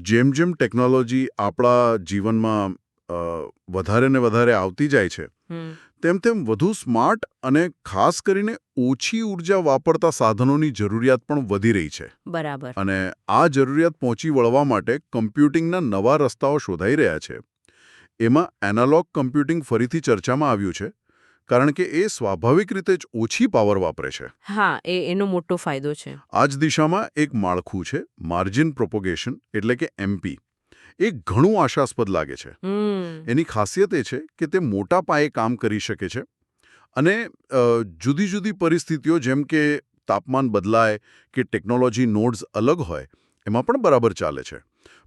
જેમ જેમ ટેકનોલોજી આપણા જીવનમાં વધારે ને વધારે આવતી જાય છે તેમ તેમ વધુ સ્માર્ટ અને ખાસ કરીને ઓછી ઊર્જા વાપરતા સાધનોની જરૂરિયાત પણ વધી રહી છે. બરાબર. અને આ જરૂરિયાત પહોંચી વળવા માટે કમ્પ્યુટિંગના નવા રસ્તાઓ શોધાઈ રહ્યા છે. એમાં એનાલોગ કમ્પ્યુટિંગ ફરીથી ચર્ચામાં આવ્યું છે. કારણ કે એ સ્વાભાવિક રીતે જ ઓછી પાવર વાપરે છે. હા એ એનો મોટો ફાયદો છે. આ જ દિશામાં એક માળખું છે માર્જિન પ્રોપોગેશન એટલે કે એમપી એ ઘણું આશાસ્પદ લાગે છે. એની ખાસિયત એ છે કે તે મોટા પાયે કામ કરી શકે છે અને જુદી જુદી પરિસ્થિતિઓ જેમ કે તાપમાન બદલાય કે ટેકનોલોજી નોડ્સ અલગ હોય એમાં પણ બરાબર ચાલે છે.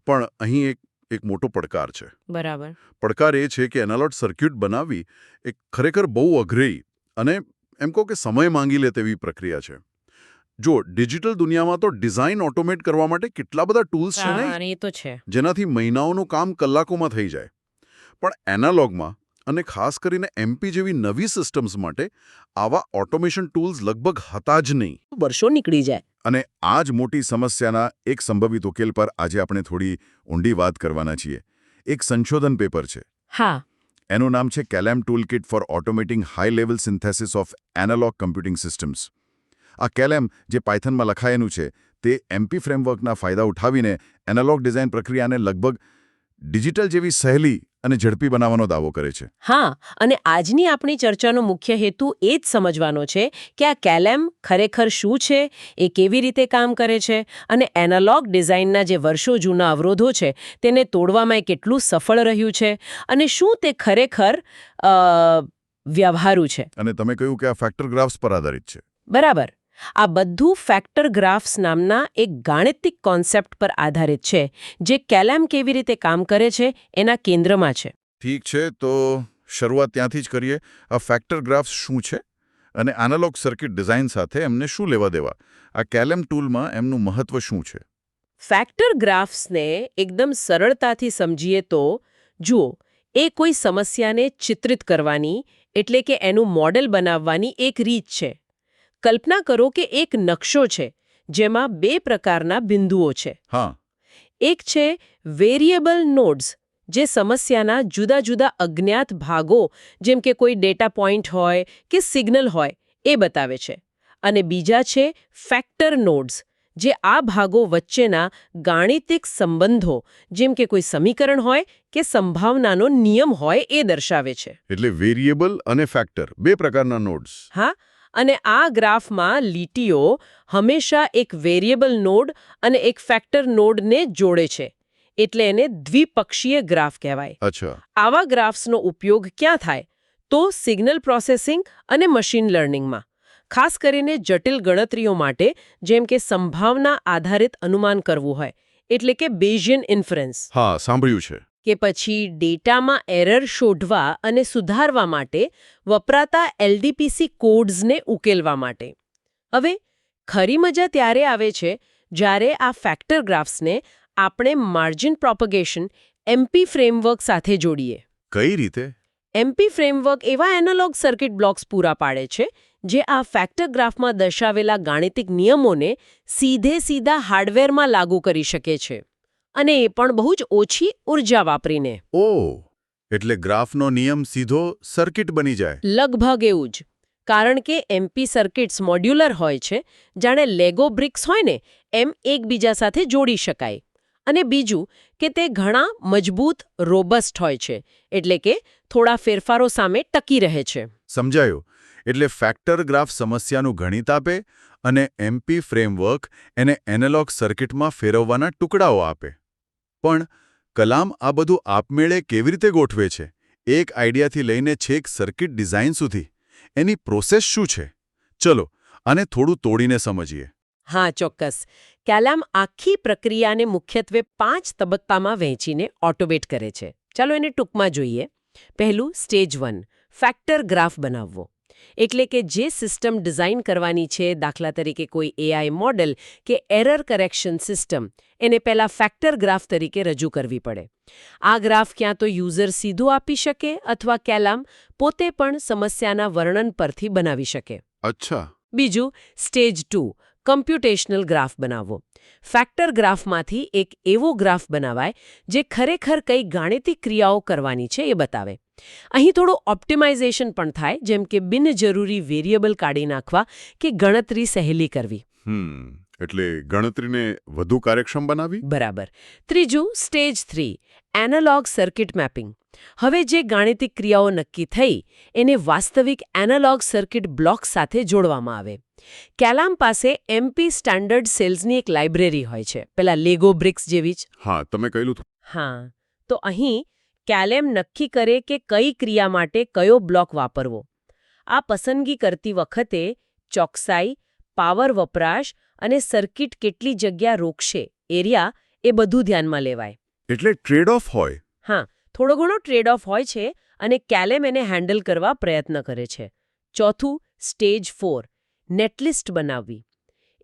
પણ અહીં એક એક મોટો પડકાર છે. બરાબર. પડકાર એ છે કે એનાલોટ સર્કિટ બનાવવી એ ખરેખર બહુ અઘરી અને એમ કહો કે સમય માંગી લે તેવી પ્રક્રિયા છે. જો ડિજિટલ દુનિયામાં તો ડિઝાઇન ઓટોમેટ કરવા માટે કેટલા બધા ટૂલ્સ છે છે. જેનાથી મહિનાઓનું કામ કલાકોમાં થઈ જાય. પણ એનાલોગમાં અને ખાસ કરીને એમપી જેવી નવી સિસ્ટમ્સ માટે આવા ઓટોમેશન ટૂલ્સ લગભગ હતા જ નહીં. વર્ષો નીકળી જાય. અને આ જ મોટી સમસ્યાના એક સંભવિત ઉકેલ પર આજે આપણે થોડી ઊંડી વાત કરવાના છીએ. એક સંશોધન પેપર છે. હા. એનું નામ છે Kalem tool kit for automating high level synthesis of analog computing systems આ કેલેમ જે પાયથનમાં લખાયેલું છે તે એમપી ફ્રેમવર્કના ફાયદા ઉઠાવીને એનાલોગ ડિઝાઇન પ્રક્રિયાને લગભગ ડિજિટલ જેવી સહેલી અને ઝડપી બનાવવાનો દાવો કરે છે. હા અને આજની આપણી ચર્ચાનો મુખ્ય હેતુ એ જ સમજવાનો છે કે આ કેલેમ ખરેખર શું છે એ કેવી રીતે કામ કરે છે અને એનાલોગ ડિઝાઇનના જે વર્ષો જૂના અવરોધો છે તેને તોડવામાં એ કેટલું સફળ રહ્યું છે અને શું તે ખરેખર વ્યવહારુ છે. અને તમે કહ્યું કે આ ફેક્ટર ગ્રાફ્સ પર આધારિત છે. બરાબર. આ બધું ફેક્ટર ગ્રાફ્સ નામના એક ગાણિતિક કોન્સેપ્ટ પર આધારિત છે જે કેલેમ કેવી રીતે કામ કરે છે એના કેન્દ્રમાં છે. ઠીક છે તો શરૂઆત ત્યાંથી જ કરીએ. આ ફેક્ટર ગ્રાફ્સ શું છે? અને એનાલોગ સર્કિટ ડિઝાઇન સાથે એમને શું લેવા દેવા? આ કેલેમ ટૂલમાં એમનું મહત્વ શું છે? ફેક્ટર ગ્રાફ્સને એકદમ સરળતાથી સમજીએ તો જુઓ એ કોઈ સમસ્યાને ચિત્રિત કરવાની એટલે કે એનું મોડેલ બનાવવાની એક રીત છે. કલ્પના કરો કે એક નકશો છે જેમાં બે પ્રકારના બિંદુઓ છે. હા. એક છે વેરિયેબલ નોડ્સ જે સમસ્યાના જુદા જુદા અજ્ઞાત ભાગો જેમ કે કોઈ ડેટા પોઈન્ટ હોય કે સિગ્નલ હોય એ બતાવે છે. અને બીજા છે ફેક્ટર નોડ્સ જે આ ભાગો વચ્ચેના ગાણિતિક સંબંધો જેમ કે કોઈ સમીકરણ હોય કે સંભાવનાનો નિયમ હોય એ દર્શાવે છે. એટલે વેરિયેબલ અને ફેક્ટર બે પ્રકારના નોડ્સ. હા અને આ ગ્રાફમાં લીટીઓ હંમેશા એક વેરિયેબલ નોડ અને એક ફેક્ટર નોડને જોડે છે એટલે એને દ્વિપક્ષીય ગ્રાફ કહેવાય. અચ્છા. આવા ગ્રાફ્સનો ઉપયોગ ક્યાં થાય? તો સિગ્નલ પ્રોસેસિંગ અને મશીન લર્નિંગમાં. ખાસ કરીને જટિલ ગણતરીઓ માટે જેમ કે સંભાવના આધારિત અનુમાન કરવું હોય એટલે કે બેઝિયન ઇન્ફરન્સ. હા સાંભળ્યું છે. કે પછી ડેટામાં એરર શોધવા અને સુધારવા માટે વપરાતા એલડીપીસી કોડ્સને ઉકેલવા માટે. હવે ખરી મજા ત્યારે આવે છે જ્યારે આ ફેક્ટર ગ્રાફ્સને આપણે માર્જિન પ્રોપગેશન એમપી ફ્રેમવર્ક સાથે જોડીએ. કઈ રીતે? એમપી ફ્રેમવર્ક એવા એનાલોગ સર્કિટ બ્લોક્સ પૂરા પાડે છે જે આ ફેક્ટર ગ્રાફમાં દર્શાવેલા ગાણિતિક નિયમોને સીધે સીધા હાર્ડવેરમાં લાગુ કરી શકે છે. અને એ પણ બહુ જ ઓછી ઊર્જા વાપરીને. ઓ એટલે ગ્રાફનો નિયમ સીધો સર્કિટ બની જાય. લગભગ એવું જ. કારણ કે એમપી સર્કિટ્સ મોડ્યુલર હોય છે જાણે લેગો બ્રિક્સ હોય ને એમ એકબીજા સાથે જોડી શકાય. અને બીજું કે તે ઘણા મજબૂત રોબસ્ટ હોય છે એટલે કે થોડા ફેરફારો સામે ટકી રહે છે. સમજાયું? એટલે ફેક્ટર ગ્રાફ સમસ્યાનું ગણિત આપે અને એમપી ફ્રેમવર્ક એને એનાલોગ સર્કિટમાં ફેરવવાના ટુકડાઓ આપે. પણ કલામ આ બધું આપમેળે કેવી રીતે ગોઠવે છે? એક આઈડિયાથી લઈને છેક સર્કિટ ડિઝાઇન સુધી. એની પ્રોસેસ શું છે? ચલો, આને થોડું તોડીને સમજીએ. હા, ચોક્કસ. કેલામ આખી પ્રક્રિયાને મુખ્યત્વે પાંચ તબક્કામાં વહેંચીને ઓટોમેટ કરે છે. ચાલો એને ટૂંકમાં જોઈએ. પહેલું સ્ટેજ વન ફેક્ટર ગ્રાફ બનાવવો. એટલે કે જે સિસ્ટમ ડિઝાઇન કરવાની છે, દાખલા તરીકે કોઈ એઆઈ મોડેલ કે એરર કરેક્શન સિસ્ટમ એને પહેલાં ફેક્ટર ગ્રાફ તરીકે રજૂ કરવી પડે. આ ગ્રાફ ક્યાં તો યુઝર સીધું આપી શકે અથવા કેલામ પોતે પણ સમસ્યાના વર્ણન પરથી બનાવી શકે. અચ્છા. બીજું સ્ટેજ ટુ કમ્પ્યુટેશનલ ગ્રાફ બનાવવો. ફેક્ટર ગ્રાફમાંથી એક એવો ગ્રાફ બનાવાય જે ખરેખર કઈ ગાણિતિક ક્રિયાઓ કરવાની છે એ બતાવે. અહીં થોડું ઓપ્ટિમાઇઝેશન પણ થાય જેમ કે બિનજરૂરી વેરિયેબલ કાઢી નાખવા કે ગણતરી સહેલી કરવી. હમ. એટલે ગણતરીને વધુ કાર્યક્ષમ બનાવી? બરાબર. ત્રીજું stage three analog circuit mapping. હવે જે ગાણિતિક ક્રિયાઓ નક્કી થઈ એને વાસ્તવિક એનાલોગ સર્કિટ બ્લોક સાથે જોડવામાં આવે. કેલામ પાસે એમપી સ્ટાન્ડર્ડ સેલ્સની એક લાઇબ્રેરી હોય છે. પેલા લેગો બ્રિક્સ જેવી જ. હા તમે કહ્યું હા. તો અહીં કેલેમ નક્કી કરે કે કઈ ક્રિયા માટે કયો બ્લોક વાપરવો. આ પસંદગી કરતી વખતે ચોકસાઈ પાવર વપરાશ અને સર્કિટ કેટલી જગ્યા રોકશે એરિયા એ બધું ધ્યાનમાં લેવાય. એટલે ટ્રેડ ઓફ હોય? હા થોડો ઘણો ટ્રેડ ઓફ હોય છે અને કેલેમ એને હેન્ડલ કરવા પ્રયત્ન કરે છે. ચોથું સ્ટેજ ફોર નેટલિસ્ટ બનાવવી.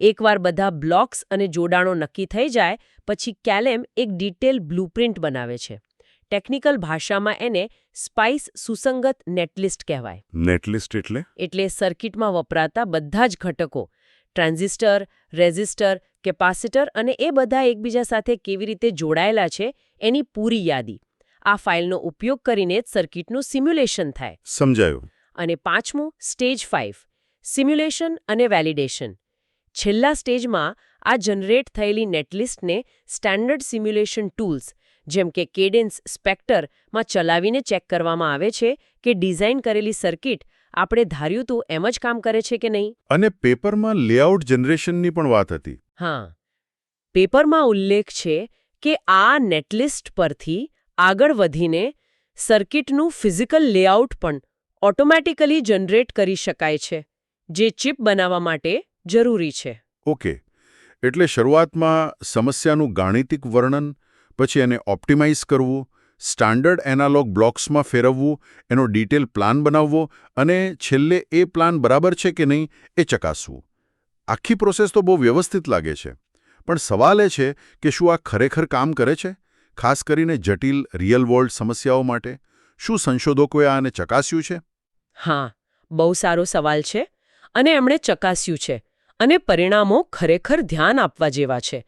એકવાર બધા બ્લોક્સ અને જોડાણો નક્કી થઈ જાય પછી કેલેમ એક ડિટેલ બ્લુપ્રિન્ટ બનાવે છે. ટેકનિકલ ભાષામાં એને સ્પાઇસ સુસંગત નેટલિસ્ટ કહેવાય. નેટલિસ્ટ એટલે? એટલે સર્કિટમાં વપરાતા બધા જ ઘટકો ટ્રાન્ઝિસ્ટર રેઝિસ્ટર કેપેસિટર અને એ બધા એકબીજા સાથે કેવી રીતે જોડાયેલા છે એની પૂરી યાદી. આ ફાઇલનો ઉપયોગ કરીને જ સર્કિટનું સિમ્યુલેશન થાય. સમજાયું. અને પાંચમું સ્ટેજ ફાઇવ સિમ્યુલેશન અને વેલિડેશન. છેલ્લા સ્ટેજમાં આ જનરેટ થયેલી નેટલિસ્ટને સ્ટેન્ડર્ડ સિમ્યુલેશન ટૂલ્સ જેમ કે કેડેન્સ સ્પેક્ટરમાં ચલાવીને ચેક કરવામાં આવે છે કે ડિઝાઇન કરેલી સર્કિટ આપણે ધાર્યું તું એમ જ કામ કરે છે કે નહીં? અને પેપરમાં લેઆઉટ જનરેશનની પણ વાત હતી. હા. પેપરમાં ઉલ્લેખ છે કે આ નેટલિસ્ટ પરથી આગળ વધીને સર્કિટનું ફિઝિકલ લેઆઉટ પણ ઓટોમેટિકલી જનરેટ કરી શકાય છે જે ચિપ બનાવવા માટે જરૂરી છે. ઓકે. એટલે શરૂઆતમાં સમસ્યાનું ગાણિતિક વર્ણન પછી એને ઓપ્ટિમાઇઝ કરવું સ્ટાન્ડર્ડ એનાલોગ બ્લોક્સમાં ફેરવવું, એનો ડિટેલ પ્લાન બનાવવો અને છેલ્લે એ પ્લાન બરાબર છે કે નહીં એ ચકાસવું. આખી પ્રોસેસ તો બહુ વ્યવસ્થિત લાગે છે. પણ સવાલ એ છે કે શું આ ખરેખર કામ કરે છે? ખાસ કરીને જટિલ રિયલ વર્લ્ડ સમસ્યાઓ માટે. શું સંશોધકોએ આને ચકાસ્યું છે? હા, બહુ સારો સવાલ છે અને એમણે ચકાસ્યું છે અને પરિણામો ખરેખર ધ્યાન આપવા જેવા છે.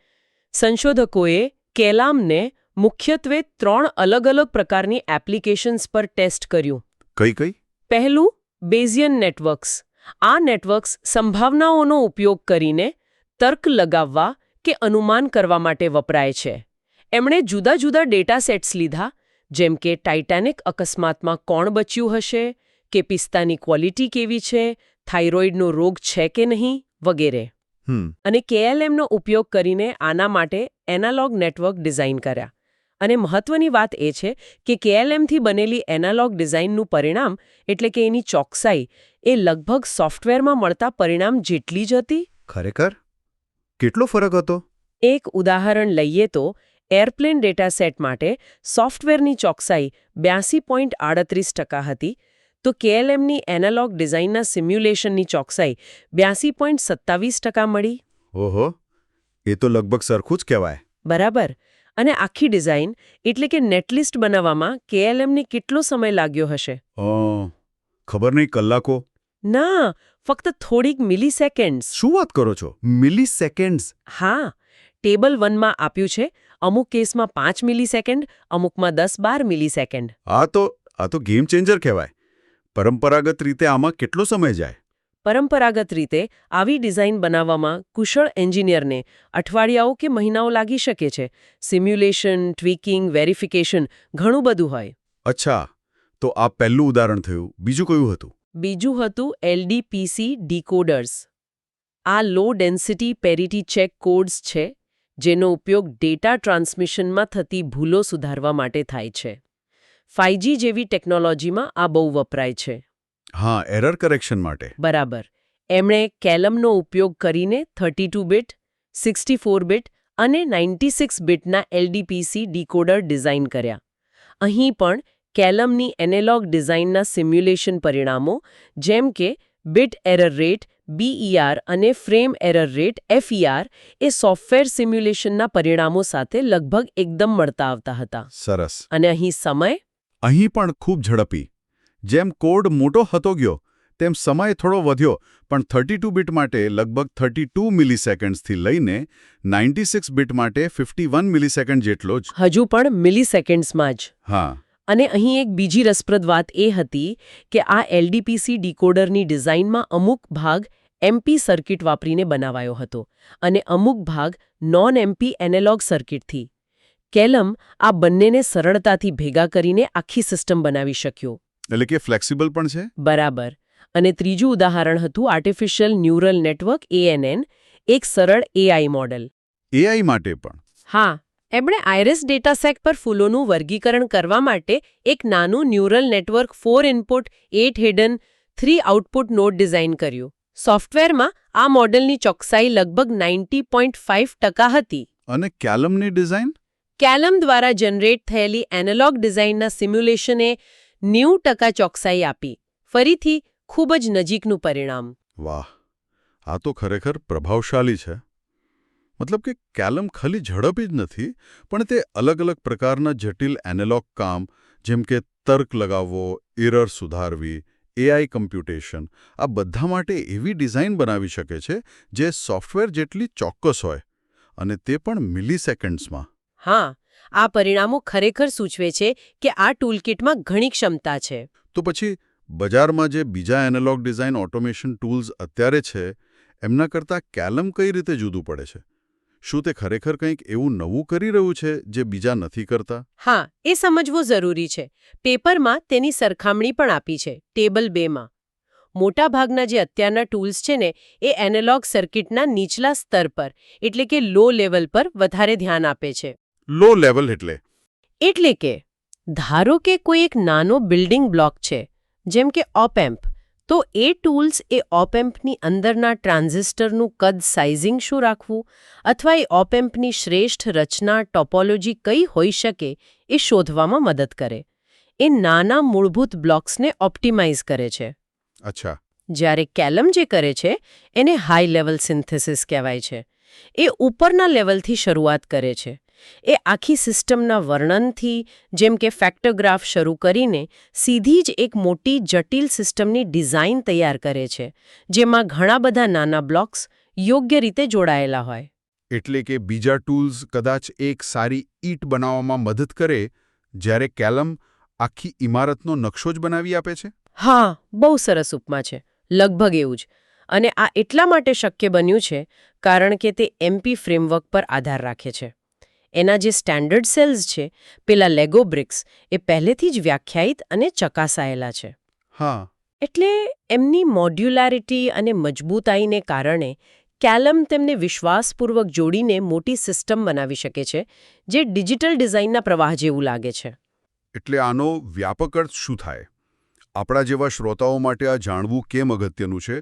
સંશોધકોએ કેલામને મુખ્યત્વે ત્રણ અલગ અલગ પ્રકારની એપ્લિકેશન્સ પર ટેસ્ટ કર્યું. કઈ કઈ? પહેલું બેઝિયન નેટવર્ક્સ. આ નેટવર્ક્સ સંભાવનાઓનો ઉપયોગ કરીને તર્ક લગાવવા કે અનુમાન કરવા માટે વપરાય છે. એમણે જુદા જુદા ડેટા સેટ્સ લીધા જેમ કે ટાઇટેનિક અકસ્માતમાં કોણ બચ્યું હશે કે પિસ્તાની ક્વોલિટી કેવી છે થાઇરોઇડનો રોગ છે કે નહીં વગેરે. અને કેએલએમનો ઉપયોગ કરીને આના માટે એનાલોગ નેટવર્ક ડિઝાઇન કર્યા. અને મહત્વની વાત એ છે કે કેએલએમથી બનેલી એનાલોગ ડિઝાઇનનું પરિણામ એટલે કે એની ચોકસાઈ એ લગભગ સોફ્ટવેરમાં મળતા પરિણામ જેટલી જ હતી. ખરેખર? કેટલો ફરક હતો? એક ઉદાહરણ લઈએ તો એરપ્લેન ડેટા સેટ માટે સોફ્ટવેરની ચોકસાઈ બ્યાસી પોઈન્ટ આડત્રીસ ટકા હતી તો કેએલએમની એનાલોગ ડિઝાઇનના સિમ્યુલેશનની ચોકસાઈ બ્યાસી પોઈન્ટ સત્તાવીસ ટકા મળી. ઓહો એ તો લગભગ સરખું જ કહેવાય. બરાબર. અને આખી ડિઝાઇન એટલે કે નેટલિસ્ટ બનાવવામાં કેએલએમને કેટલો સમય લાગ્યો હશે? ખબર નહીં કલાકો. ના ફક્ત થોડીક મિલી સેકન્ડ્સ શું વાત કરો છો? મિલી સેકન્ડ્સ હા ટેબલ વનમાં આપ્યું છે અમુક કેસમાં પાંચ મિલી સેકન્ડ અમુકમાં દસ બાર મિલી સેકન્ડ આ તો આ તો ગેમ ચેન્જર કહેવાય. પરંપરાગત રીતે આમાં કેટલો સમય જાય? પરંપરાગત રીતે આવી ડિઝાઇન બનાવવામાં કુશળ એન્જિનિયરને અઠવાડિયાઓ કે મહિનાઓ લાગી શકે છે. સિમ્યુલેશન ટ્વીકિંગ વેરિફિકેશન ઘણું બધું હોય. અચ્છા તો આ પહેલું ઉદાહરણ થયું. બીજું કયું હતું? બીજું હતું એલડીપીસી ડીકોડર્સ. આ low density parity check codes છે જેનો ઉપયોગ ડેટા ટ્રાન્સમિશનમાં થતી ભૂલો સુધારવા માટે થાય છે. ફાઇજી જેવી ટેકનોલોજીમાં આ બહુ વપરાય છે. હા એરર કરેક્શન માટે. બરાબર. એમણે કેલમનો ઉપયોગ કરીને thirty two bit sixty four bit અને નાઇન્ટી સિક્સ બીટના એલડીપીસી ડીકોડર ડિઝાઇન કર્યા. અહીં પણ કેલમની એનેલોગ ડિઝાઇનના સિમ્યુલેશન પરિણામો જેમ કે bit error rate B E R અને frame error rate F E R એ સોફ્ટવેર સિમ્યુલેશનના પરિણામો સાથે લગભગ એકદમ મળતા આવતા હતા. સરસ. અને અહીં સમય? અહીં પણ ખૂબ ઝડપી. જેમ કોડ મોટો હતો ગયો તેમ સમય થોડો વધ્યો પણ થર્ટી બીટ માટે લગભગ થર્ટી ટુ મિલીસેકન્ડ્સથી લઈને નાઇન્ટી સિક્સ બીટ માટે ફિફ્ટી વન મિલીસેકન્ડ જેટલો જ. હજુ પણ મિલીસેકન્ડ્સમાં જ. હા. અને અહીં એક બીજી રસપ્રદ વાત એ હતી કે આ એલડીપીસી ડીકોડરની ડિઝાઇનમાં અમુક ભાગ એમપી સર્કિટ વાપરીને બનાવાયો હતો અને અમુક ભાગ નોન એમપી એનેલોગ સર્કિટથી. કેલમ આ બંનેને સરળતાથી ભેગા કરીને આખી સિસ્ટમ બનાવી શક્યો. એટલે કે ફ્લેક્સિબલ પણ છે? બરાબર. અને ત્રીજું ઉદાહરણ હતું આર્ટિફિશિયલ ન્યુરલ નેટવર્ક એએનએન એક સરળ એઆઈ મોડેલ એઆઈ માટે પણ? હા એમણે આઈરિસ ડેટાસેક પર ફૂલોનું વર્ગીકરણ કરવા માટે એક નાનું neural network four input eight hidden three output node design કર્યું. સોફ્ટવેરમાં આ મોડેલની ચોકસાઈ લગભગ નાઇન્ટી પોઈન્ટ ફાઇવ ટકા હતી. અને કેલમની ડિઝાઇન કેલમ દ્વારા જનરેટ થયેલી એનાલોગ ડિઝાઇનના સિમ્યુલેશને નેવું ટકા ચોકસાઈ આપી. ફરીથી ખૂબ જ નજીકનું પરિણામ. વાહ આ તો ખરેખર પ્રભાવશાળી છે. મતલબ કે કેલમ ખાલી ઝડપી જ નથી પણ તે અલગ અલગ પ્રકારના જટિલ એનાલોગ કામ જેમ કે તર્ક લગાવવો એરર સુધારવી એઆઈ કમ્પ્યુટેશન આ બધા માટે એવી ડિઝાઇન બનાવી શકે છે જે સોફ્ટવેર જેટલી ચોક્કસ હોય અને તે પણ મિલી સેકન્ડ્સમાં હા આ પરિણામો ખરેખર સૂચવે છે કે આ ટૂલકિટમાં ઘણી ક્ષમતા છે. તો પછી બજારમાં જે બીજા એનાલોગ ડિઝાઇન ઓટોમેશન ટૂલ્સ અત્યારે છે એમના કરતાં કેલમ કઈ રીતે જુદું પડે છે? શું તે ખરેખર કંઈક એવું નવું કરી રહ્યું છે જે બીજા નથી કરતા? હા એ સમજવું જરૂરી છે. પેપરમાં તેની સરખામણી પણ આપી છે ટેબલ બેમાં. મોટાભાગના જે અત્યારના ટૂલ્સ છે ને એ એનાલોગ સર્કિટના નીચલા સ્તર પર એટલે કે લો લેવલ પર વધારે ધ્યાન આપે છે. લો લેવલ એટલે. એટલે કે ધારો કે કોઈ એક નાનો બિલ્ડિંગ બ્લોક છે જેમ કે ઓપેમ્પ તો એ ટૂલ્સ એ ઓપેમ્પની અંદરના ટ્રાન્ઝિસ્ટરનું કદ સાઇઝિંગ શું રાખવું? અથવા એ ઓપેમ્પની શ્રેષ્ઠ રચના ટોપોલોજી કઈ હોઈ શકે એ શોધવામાં મદદ કરે. એ નાના મૂળભૂત બ્લોક્સને ઓપ્ટિમાઇઝ કરે છે. અચ્છા. જ્યારે કેલમ જે કરે છે એને હાઈ લેવલ સિન્થેસિસ કહેવાય છે. એ ઉપરના લેવલથી શરૂઆત કરે છે. એ આખી સિસ્ટમના વર્ણનથી જેમ કે ફેક્ટોગ્રાફ શરૂ કરીને સીધી જ એક મોટી જટિલ સિસ્ટમની ડિઝાઇન તૈયાર કરે છે જેમાં ઘણા બધા નાના બ્લોક્સ યોગ્ય રીતે જોડાયેલા હોય. એટલે કે બીજા ટૂલ્સ કદાચ એક સારી ઈટ બનાવવામાં મદદ કરે જ્યારે કેલમ આખી ઇમારતનો નકશો જ બનાવી આપે છે? હા બહુ સરસ ઉપમા છે લગભગ એવું જ. અને આ એટલા માટે શક્ય બન્યું છે કારણ કે તે એમપી ફ્રેમવર્ક પર આધાર રાખે છે. એના જે સ્ટેન્ડર્ડ સેલ્સ છે પેલા લેગો બ્રિક્સ એ પહેલેથી જ વ્યાખ્યાયિત અને ચકાસાયેલા છે. હા. એટલે એમની મોડ્યુલારિટી અને મજબૂતાઈને કારણે કેલમ તેમને વિશ્વાસપૂર્વક જોડીને મોટી સિસ્ટમ બનાવી શકે છે જે ડિજિટલ ડિઝાઇનના પ્રવાહ જેવું લાગે છે. એટલે આનો વ્યાપક અર્થ શું થાય? આપણા જેવા શ્રોતાઓ માટે આ જાણવું કેમ અગત્યનું છે?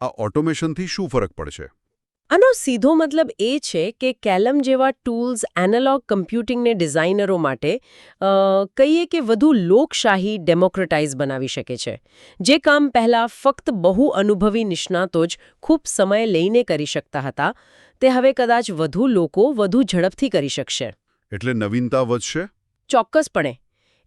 આ ઓટોમેશનથી શું ફરક પડશે? આનો સીધો મતલબ એ છે કે કેલમ જેવા ટૂલ્સ એનાલોગ કમ્પ્યુટિંગને ડિઝાઇનરો માટે કહીએ કે વધુ લોકશાહી ડેમોક્રેટાઇઝ બનાવી શકે છે. જે કામ પહેલાં ફક્ત બહુ અનુભવી નિષ્ણાતો જ ખૂબ સમય લઈને કરી શકતા હતા તે હવે કદાચ વધુ લોકો વધુ ઝડપથી કરી શકશે. એટલે નવીનતા વધશે? ચોક્કસપણે.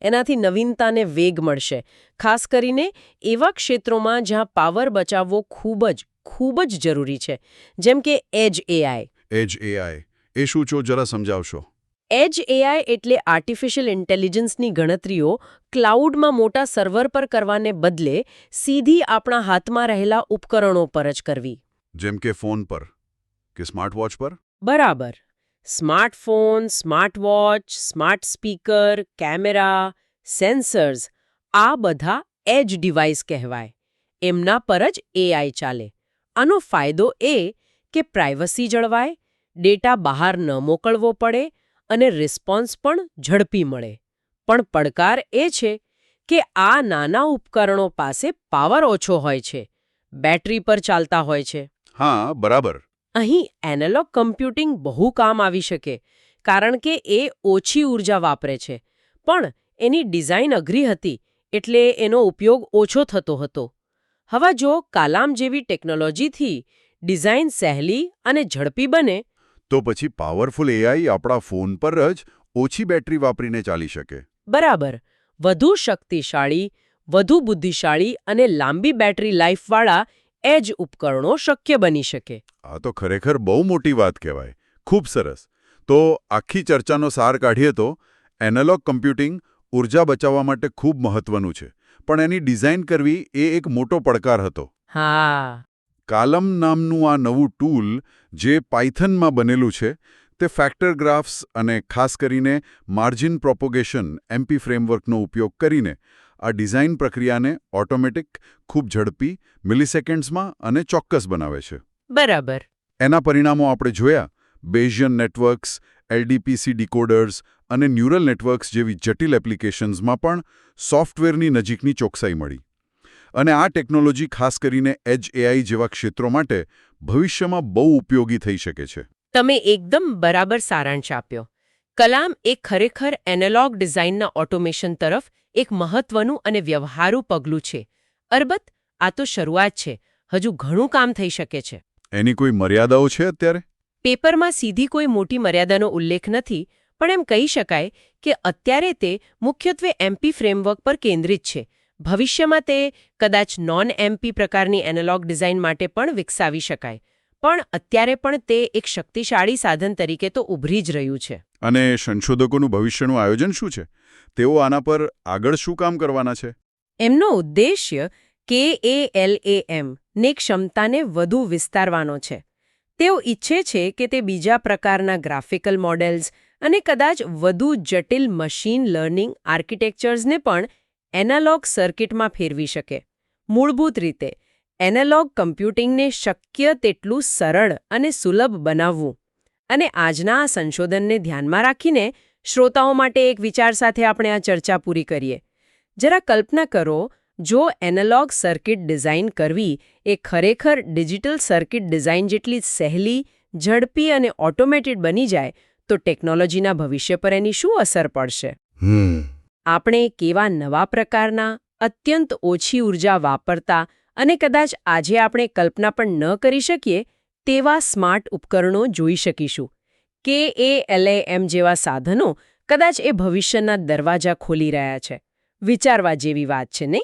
એનાથી નવીનતાને વેગ મળશે. ખાસ કરીને એવા ક્ષેત્રોમાં જ્યાં પાવર બચાવવો ખૂબ જ ખૂબ જ જરૂરી છે. જેમ કે એજ એઆઈ. એજ એઆઈ. એ શું છો? જરા સમજાવશો. એજ એઆઈ એટલે આર્ટિફિશિયલ ઇન્ટેલિજન્સની ગણતરીઓ ક્લાઉડમાં મોટા સર્વર પર કરવાને બદલે સીધી આપણા હાથમાં રહેલા ઉપકરણો પર જ કરવી. જેમ કે ફોન પર. કે સ્માર્ટવોચ પર? બરાબર. Smartphone, smartwatch, smart speaker, camera, sensors, આ બધા એજ ડિવાઇસ કહેવાય. એમના પર જ એઆઈ ચાલે. આનો ફાયદો એ કે પ્રાઇવસી જળવાય, ડેટા બહાર ન મોકલવો પડે અને રિસ્પોન્સ પણ ઝડપી મળે. પણ પડકાર એ છે કે આ નાના ઉપકરણો પાસે પાવર ઓછો હોય છે. બેટરી પર ચાલતા હોય છે. હા, બરાબર. અહીં એનાલોગ કમ્પ્યુટિંગ બહુ કામ આવી શકે કારણ કે એ ઓછી ઊર્જા વાપરે છે. પણ એની ડિઝાઇન અઘરી હતી એટલે એનો ઉપયોગ ઓછો થતો હતો. હવે જો કાલામ જેવી ટેકનોલોજીથી ડિઝાઇન સહેલી અને ઝડપી બને તો પછી પાવરફુલ એઆઈ આપણા ફોન પર જ ઓછી બેટરી વાપરીને ચાલી શકે. બરાબર. વધુ શક્તિશાળી વધુ બુદ્ધિશાળી અને લાંબી બેટરી લાઈફવાળા એજ ઉપકરણો શક્ય બની શકે. આ તો ખરેખર બહુ મોટી વાત કહેવાય. ખૂબ સરસ. તો આખી ચર્ચાનો સાર કાઢીએ તો એનાલોગ કમ્પ્યુટિંગ ઊર્જા બચાવવા માટે ખૂબ મહત્વનું છે. પણ એની ડિઝાઇન કરવી એ એક મોટો પડકાર હતો. હા. કાલમ નામનું આ નવું ટૂલ જે પાયથનમાં બનેલું છે તે ફેક્ટર ગ્રાફ્સ અને ખાસ કરીને માર્જિન પ્રોપોગેશન એમપી ફ્રેમવર્કનો ઉપયોગ કરીને આ ડિઝાઇન પ્રક્રિયાને ઓટોમેટિક ખૂબ ઝડપી મિલિસેકન્ડ્સમાં અને ચોક્કસ બનાવે છે. બરાબર. એના પરિણામો આપણે જોયા બેઝિયન નેટવર્ક્સ એલડીપીસી ડીકોડર્સ અને ન્યુરલ નેટવર્ક્સ જેવી જટિલ એપ્લિકેશન્સમાં પણ સોફ્ટવેરની નજીકની ચોકસાઈ મળી. અને આ ટેકનોલોજી ખાસ કરીને એજ એઆઈ જેવા ક્ષેત્રો માટે ભવિષ્યમાં બહુ ઉપયોગી થઈ શકે છે. તમે એકદમ બરાબર સારાંશ આપ્યો. કલામ એ ખરેખર એનાલોગ ડિઝાઇનના ઓટોમેશન તરફ એક મહત્વનું અને વ્યવહારુ પગલું છે. અરબત્ત આ તો શરૂઆત છે. હજુ ઘણું કામ થઈ શકે છે. એની કોઈ મર્યાદાઓ છે અત્યારે? પેપરમાં સીધી કોઈ મોટી મર્યાદાનો ઉલ્લેખ નથી પણ એમ કહી શકાય કે અત્યારે તે મુખ્યત્વે એમપી ફ્રેમવર્ક પર કેન્દ્રિત છે. ભવિષ્યમાં તે કદાચ નોન એમપી પ્રકારની એનાલોગ ડિઝાઇન માટે પણ વિકસાવી શકાય. પણ અત્યારે પણ તે એક શક્તિશાળી સાધન તરીકે તો ઉભરી જ રહ્યું છે. અને સંશોધકોનું ભવિષ્યનું આયોજન શું છે? તેઓ આના પર આગળ શું કામ કરવાના છે? એમનો ઉદ્દેશ્ય કે એ એલ એ એમ ને ક્ષમતાને વધુ વિસ્તારવાનો છે. તેઓ ઈચ્છે છે કે તે બીજા પ્રકારના ગ્રાફિકલ મોડેલ્સ અને કદાચ વધુ જટિલ મશીન લર્નિંગ આર્કિટેક્ચર્સને પણ એનાલોગ સર્કિટમાં ફેરવી શકે. મૂળભૂત રીતે એનાલોગ કમ્પ્યુટિંગને શક્ય તેટલું સરળ અને સુલભ બનાવવું. અને આજના આ સંશોધનને ધ્યાનમાં રાખીને શ્રોતાઓ માટે એક વિચાર સાથે આપણે આ ચર્ચા પૂરી કરીએ. જરા કલ્પના કરો જો એનાલોગ સર્કિટ ડિઝાઇન કરવી એ ખરેખર ડિજિટલ સર્કિટ ડિઝાઇન જેટલી સહેલી ઝડપી અને ઓટોમેટેડ બની જાય તો ટેકનોલોજીના ભવિષ્ય પર એની શું અસર પડશે? આપણે કેવા નવા પ્રકારના અત્યંત ઓછી ઊર્જા વાપરતા અને કદાચ આજે આપણે કલ્પના પણ ન કરી શકીએ તેવા સ્માર્ટ ઉપકરણો જોઈ શકીશું. કે એ એમ જેવા સાધનો કદાચ એ ભવિષ્યના દરવાજા ખોલી રહ્યા છે. વિચારવા જેવી વાત છે, નહીં?